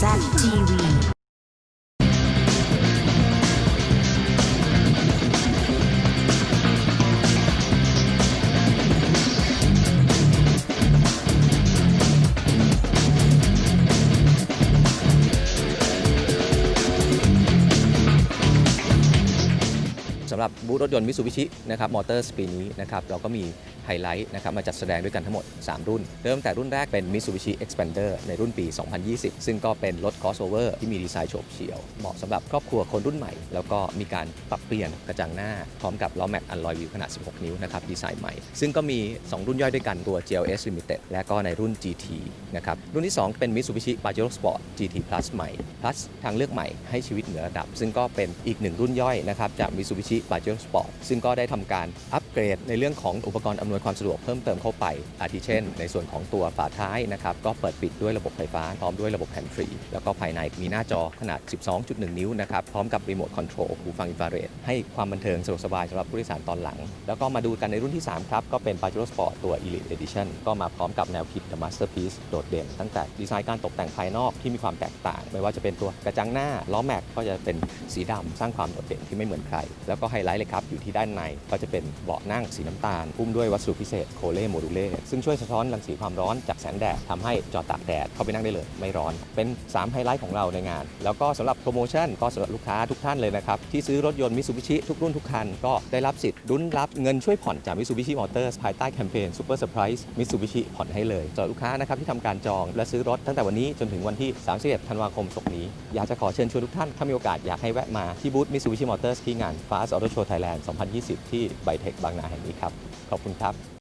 ZTV สำหรับบูธรถยนต์มิซูบิชินะครับมอเตอร์สปีนี้นะครับเราก็มีไฮไลท์นะครับมาจัดแสดงด้วยกันทั้งหมด 3 รุ่น เริ่มแต่รุ่นแรกเป็น Mitsubishi Expander ในรุ่นปี 2020 ซึ่งก็เป็นรถ crossover ที่มีดีไซน์โฉบเฉี่ยว เหมาะสำหรับครอบครัวคนรุ่นใหม่ แล้วก็มีการปรับเปลี่ยนกระจังหน้า พร้อมกับล้อแม็กอัลลอยวิวขนาด 16 นิ้วนะครับดีไซน์ใหม่ ซึ่งก็มี 2 รุ่นย่อยด้วยกันตัว GLS Limited และก็ในรุ่น GT นะครับรุ่นที่ 2 เป็น Mitsubishi Pajero Sport GT Plus ใหม่ Plus ทางเลือกใหม่ให้ชีวิตเหนือระดับ ซึ่งก็เป็นอีกหนึ่งรุ่นย่อยนะครับจาก Mitsubishi Pajero Sport ซึ่งก็ได้ทำการอัปเกรดในเรื่องของอุปกรณ์อำนวยความสะดวกเพิ่มเติมเข้าไป อาทิเช่น ในส่วนของตัวฝาท้ายนะครับก็เปิดปิดด้วยระบบไฟฟ้า พร้อมด้วยระบบแฮนฟรี แล้วก็ภายในมีหน้าจอขนาด 12.1 นิ้วนะครับพร้อมกับรีโมทคอนโทรลหูฟังอินฟราเรดให้ความบันเทิงสะดวกสบายสำหรับผู้โดยสารตอนหลัง แล้วก็มาดูกันในรุ่นที่ 3 ครับ ก็เป็น Pajero Sport ตัว Elite Edition ก็มาพร้อมกับแนวคิด The Masterpiece โดดเด่น ตั้งแต่ดีไซน์การตกแต่งภายนอกที่มีความแตกต่าง ไม่ว่าจะเป็นตัวกระจังหน้าล้อแม็กก็จะเป็นสีดำสร้างความโดดเด่นที่ไม่เหมือนใคร แล้วก็ไฮไลท์เลยครับ อยู่ที่ด้านในก็จะเป็นเบาะนั่งสีน้ำตาลหุ้มด้วยวัสดุพิเศษโคเล่โมดูเล่ซึ่งช่วยสะท้อนรังสีความร้อนจากแสงแดดทำให้จอตากแดดเข้าไปนั่งได้เลยไม่ร้อน เป็น3ไฮไลท์ของเราในงาน แล้วก็สำหรับโปรโมชั่นก็สำหรับลูกค้าทุกท่านเลยนะครับที่ซื้อรถยนต์มิ t ูบิชิทุกรุ่นทุกคันก็ได้รับสิทธิ์ลุ้นรับเงินช่วยผ่อนจากมิ t ูบิชิมอเตอร์ภายใต้แคมเปญซูเปอร์เซอร์ไพรส์มิ t ูบิชิผ่อนให้เลยสำหรับลูกค้านะครับที่ทำการจองและซื้อรถตั้งแต่วันนี้จนถึงวันที่ 31 ธันวาคมศกนี้ อยากจะขอเชิญชวนทุกท่านถ้ามีโอกาสอยากให้แวะมาที่บูธมิ t ูบิชิมอเตอร์ที่งาน Fast Auto โชว์ไทยแลนด์ 2020 ที่ไบเทคบางนาแห่งนี้ครับ ขอบคุณครับ